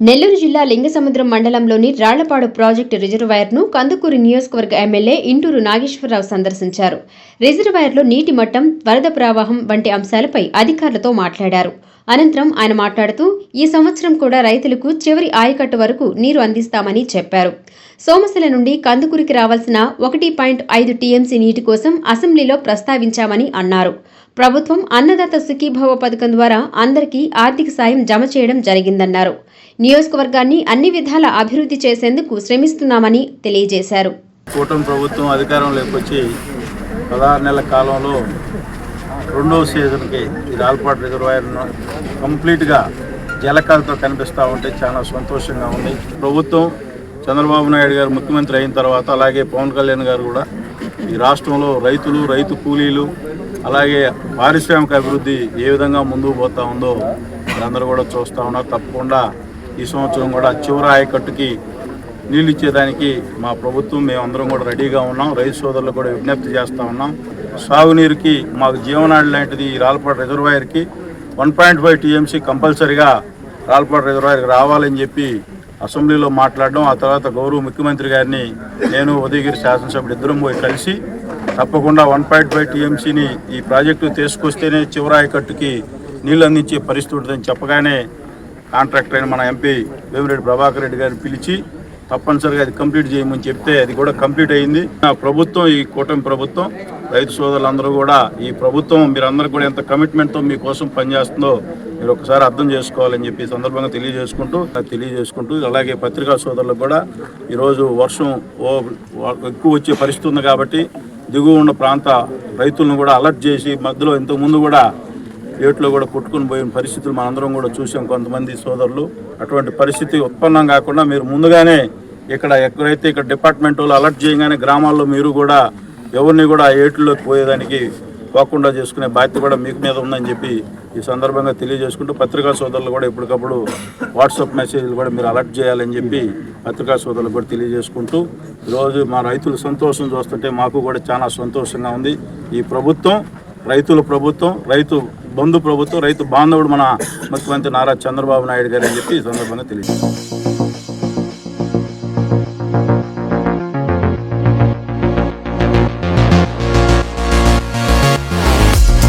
నెల్లూరు జిల్లా లింగసముద్రం మండలంలోని రాళ్ళపాడు ప్రాజెక్టు రిజర్వాయర్ను కందుకూరి నియోజకవర్గ ఎమ్మెల్యే ఇంటూరు నాగేశ్వరరావు సందర్శించారు. రిజర్వాయర్లో నీటి మట్టం వరద ప్రవాహం వంటి అంశాలపై అధికారులతో మాట్లాడారు. అనంతరం ఆయన మాట్లాడుతూ ఈ సంవత్సరం కూడా రైతులకు చివరి ఆయకట్టు వరకు నీరు అందిస్తామని చెప్పారు. సోమశిల నుండి కందుకూరికి రావాల్సిన ఒకటి పాయింట్ ఐదు టీఎంసీ నీటి కోసం అసెంబ్లీలో ప్రస్తావించామని అన్నారు. ప్రభుత్వం అన్నదాత సుఖీభావ పథకం ద్వారా అందరికీ ఆర్థిక సాయం జమ చేయడం జరిగిందన్నారు. నియోజకవర్గాన్ని అన్ని విధాల అభివృద్ధి చేసేందుకు శ్రమిస్తున్నామని తెలియజేశారు. కూటమి ప్రభుత్వం అధికారంలోకి వచ్చి పదహారు నెలల కాలంలో రెండవ సీజన్కి ఈ రాల్పాడు రిజర్వాయర్ను కంప్లీట్గా జలకాలతో కనిపిస్తూ ఉంటే చాలా సంతోషంగా ఉంది. ప్రభుత్వం చంద్రబాబు నాయుడు గారు ముఖ్యమంత్రి అయిన తర్వాత అలాగే పవన్ కళ్యాణ్ గారు కూడా ఈ రాష్ట్రంలో రైతులు రైతు కూలీలు అలాగే పారిశ్రామిక అభివృద్ధి ఏ విధంగా ముందుకు పోతా ఉందో మీరందరూ కూడా చూస్తూ ఉన్నారు. తప్పకుండా ఈ సంవత్సరం కూడా చివరి ఆయకట్టుకి నీళ్ళు ఇచ్చేదానికి మా ప్రభుత్వం మేమందరం కూడా రెడీగా ఉన్నాం. రైతు సోదరులు కూడా విజ్ఞప్తి చేస్తూ ఉన్నాం. సాగునీరుకి మాకు జీవనాడి లాంటిది ఈ రాల్పాడు రిజర్వాయర్కి వన్ పాయింట్ ఫైవ్ టీఎంసీ కంపల్సరిగా రాల్పాడు రిజర్వాయర్కి రావాలని చెప్పి అసెంబ్లీలో మాట్లాడడం ఆ తర్వాత గౌరవ ముఖ్యమంత్రి గారిని నేను ఉదయగిరి శాసనసభ్యుడు ఇద్దరం పోయి కలిసి తప్పకుండా వన్ పాయింట్ ఫైవ్ టీఎంసీని ఈ ప్రాజెక్టు తీసుకొస్తేనే చివరాయకట్టుకి నీళ్ళు అందించే పరిస్థితి ఉంటుందని చెప్పగానే కాంట్రాక్టర్ అయిన మన ఎంపీ వేమిరెడ్డి ప్రభాకర్ రెడ్డి గారిని పిలిచి తప్పనిసరిగా అది కంప్లీట్ చేయమని చెప్తే అది కూడా కంప్లీట్ అయింది. నా ప్రభుత్వం ఈ కూటమి ప్రభుత్వం రైతు సోదరులందరూ కూడా ఈ ప్రభుత్వం మీరందరూ కూడా ఎంత కమిట్మెంట్తో మీకోసం పనిచేస్తుందో మీరు ఒకసారి అర్థం చేసుకోవాలని చెప్పి సందర్భంగా తెలియజేసుకుంటూ తెలియజేసుకుంటూ అలాగే పత్రికా సోదరులకు కూడా ఈరోజు వర్షం ఓ ఎక్కువ వచ్చే పరిస్థితి ఉంది కాబట్టి దిగువ ఉన్న ప్రాంత రైతులను కూడా అలర్ట్ చేసి మధ్యలో ఇంతకుముందు కూడా ఏట్లో కూడా కొట్టుకుని పోయిన పరిస్థితులు మనందరం కూడా చూసాం కొంతమంది సోదరులు. అటువంటి పరిస్థితి ఉత్పన్నం కాకుండా మీరు ముందుగానే ఇక్కడ ఎక్కడైతే ఇక్కడ డిపార్ట్మెంట్ వాళ్ళు అలర్ట్ చేయగానే గ్రామాల్లో మీరు కూడా ఎవరిని కూడా ఆ ఏట్లోకి పోయేదానికి పోకుండా చేసుకునే బాధ్యత కూడా మీకు మీద ఉందని చెప్పి ఈ సందర్భంగా తెలియజేసుకుంటూ పత్రికా సోదరులు కూడా ఎప్పటికప్పుడు వాట్సాప్ మెసేజ్లు కూడా మీరు అలర్ట్ చేయాలని చెప్పి పత్రికా సోదరులు కూడా తెలియజేసుకుంటూ ఈరోజు మా రైతులు సంతోషం చూస్తుంటే మాకు కూడా చాలా సంతోషంగా ఉంది. ఈ ప్రభుత్వం రైతుల ప్రభుత్వం రైతు బంధు ప్రభుత్వం రైతు బాంధవుడు మన ముఖ్యమంత్రి నారా చంద్రబాబు నాయుడు గారు అని చెప్పి ఈ సందర్భంగా తెలియజేస్తాం